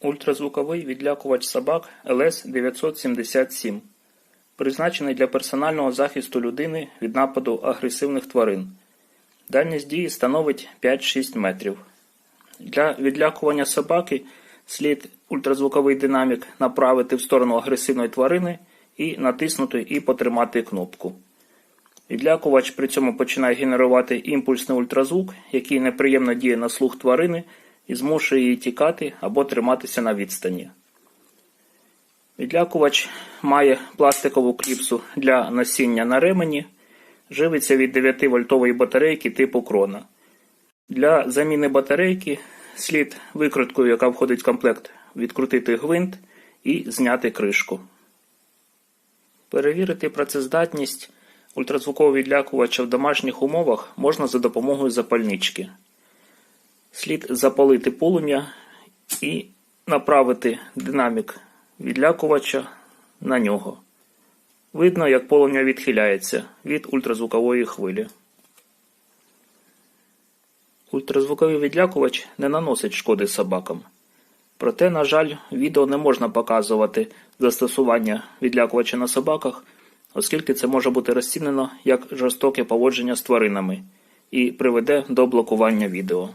Ультразвуковий відлякувач собак ЛС-977, призначений для персонального захисту людини від нападу агресивних тварин. Дальність дії становить 5-6 метрів. Для відлякування собаки слід ультразвуковий динамік направити в сторону агресивної тварини і натиснути і потримати кнопку. Відлякувач при цьому починає генерувати імпульсний ультразвук, який неприємно діє на слух тварини і змушує її тікати або триматися на відстані. Відлякувач має пластикову кліпсу для носіння на ремені, живиться від 9 вольтової батарейки типу крона. Для заміни батарейки слід викруткою, яка входить в комплект, відкрутити гвинт і зняти кришку. Перевірити працездатність ультразвукового відлякувача в домашніх умовах можна за допомогою запальнички. Слід запалити полум'я і направити динамік відлякувача на нього. Видно, як полум'я відхиляється від ультразвукової хвилі. Ультразвуковий відлякувач не наносить шкоди собакам. Проте, на жаль, відео не можна показувати застосування відлякувача на собаках, оскільки це може бути розцінено як жорстоке поводження з тваринами і приведе до блокування відео.